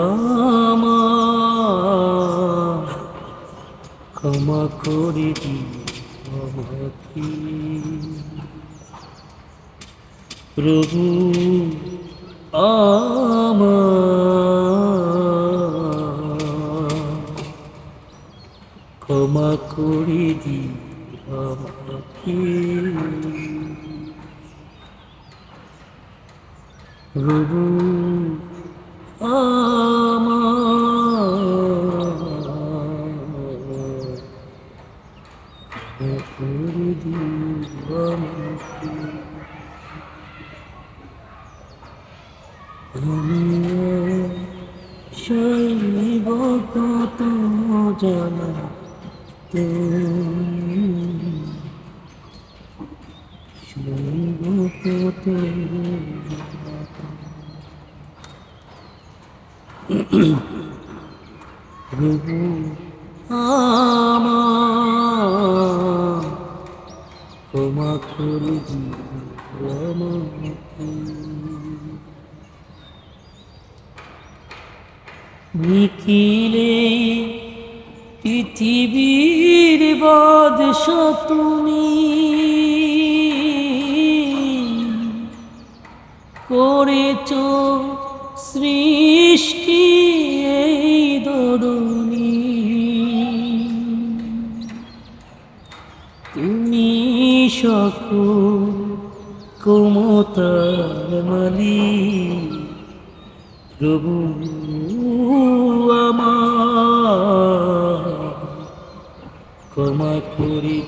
আমার ক্ষমা করে আমাকে। প্রভু আমার ক্ষমা করে দিও আমাকে। প্রভু শৈব কত জানা শৈব কত আমাকে নিখিলে পৃথিবীর বাদশ তুমি করেছ সৃষ্টি এই দরুণী। তুমি সকল কুমতার মালিক প্রভু আমার। ক্ষমা করে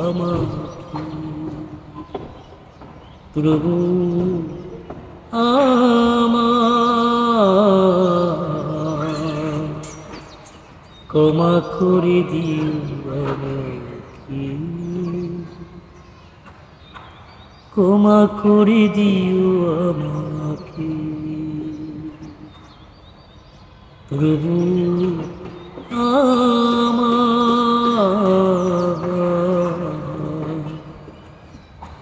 আমাকে প্রভু আমার ক্ষমা করে দিও আমাকে ক্ষমা করে দিও আমাকে। প্রভু আমার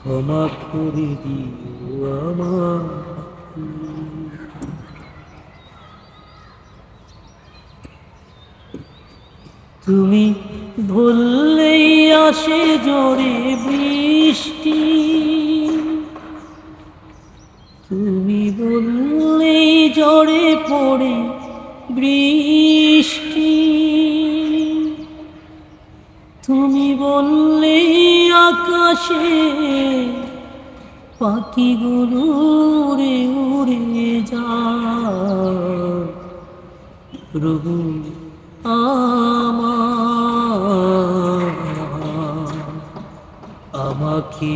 ক্ষমা করে দিও আমাকে তুমি ভুললেই আসে জোরে বৃষ্টি। তুমি বললেই জড়ে পড়ে বৃষ্টি। তুমি বললেই আকাশে পাখিগুলো উড়ে উড়ে যায়। প্রভু আমার আমাকে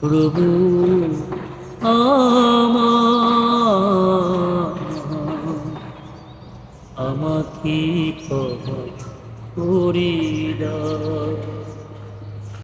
প্রভু আমার আমাকে করে দাও